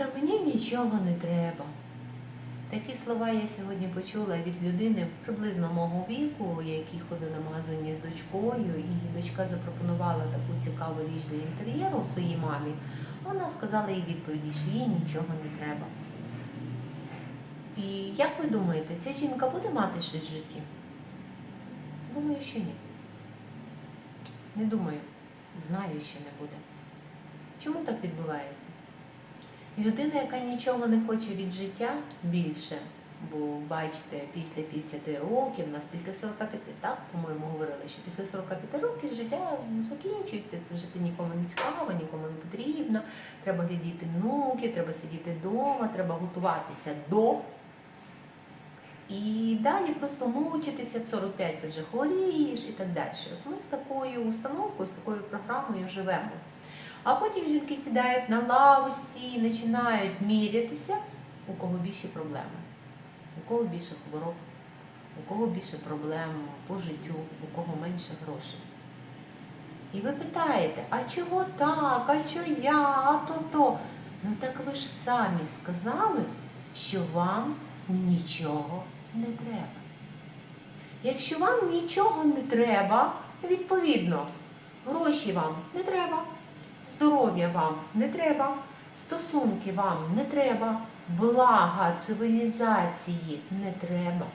Та мені нічого не треба. Такі слова я сьогодні почула від людини приблизно мого віку, який ходив на магазині з дочкою, і дочка запропонувала таку цікаву річ для інтер'єру своїй мамі. Вона сказала їй відповіді, що їй нічого не треба. І як ви думаєте, ця жінка буде мати щось в житті? Думаю, що ні. Не думаю. Знаю, що не буде. Чому так відбувається? Людина, яка нічого не хоче від життя більше, бо бачите, після 50 років, у нас після 45, так, по-моєму, говорили, що після 45 років життя закінчується, це жити нікому не цікаво, нікому не потрібно, треба глядіти внуків, треба сидіти вдома, треба готуватися до. І далі просто мучитися в 45 це вже хворієш і так далі. От ми з такою установкою, з такою програмою живемо. А потім жінки сідають на лавочці і починають мірятися, у кого більше проблеми, у кого більше хвороб, у кого більше проблем по життю, у кого менше грошей. І ви питаєте, а чого так, а чого я, а то то? Ну так ви ж самі сказали, що вам нічого не треба. Якщо вам нічого не треба, відповідно, гроші вам не треба, здоров'я вам не треба, стосунки вам не треба, блага цивілізації не треба,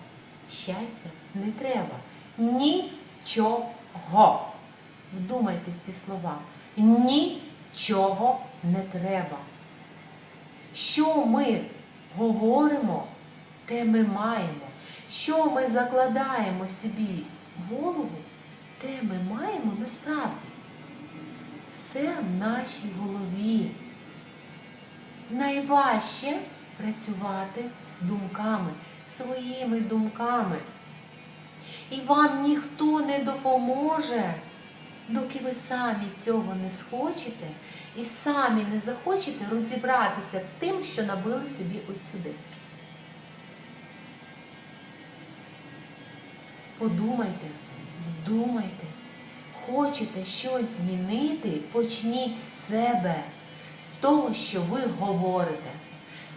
щастя не треба. Нічого. Вдумайтесь ці слова. Нічого не треба. Що ми говоримо, те ми маємо. Що ми закладаємо собі в голову, те ми маємо насправді. Все в нашій голові. Найважче працювати з думками, своїми думками. І вам ніхто не допоможе, доки ви самі цього не схочете і самі не захочете розібратися тим, що набили собі ось сюди. Подумайте, вдумайтесь. Хочете щось змінити, почніть з себе, з того, що ви говорите,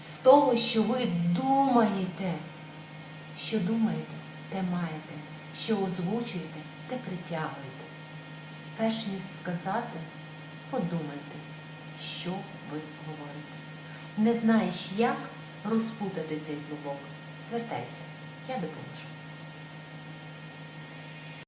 з того, що ви думаєте. Що думаєте, те маєте, що озвучуєте, те притягуєте. Перш ніж сказати, подумайте, що ви говорите. Не знаєш, як розпутати цей клубок? Звертайся, я допоможу.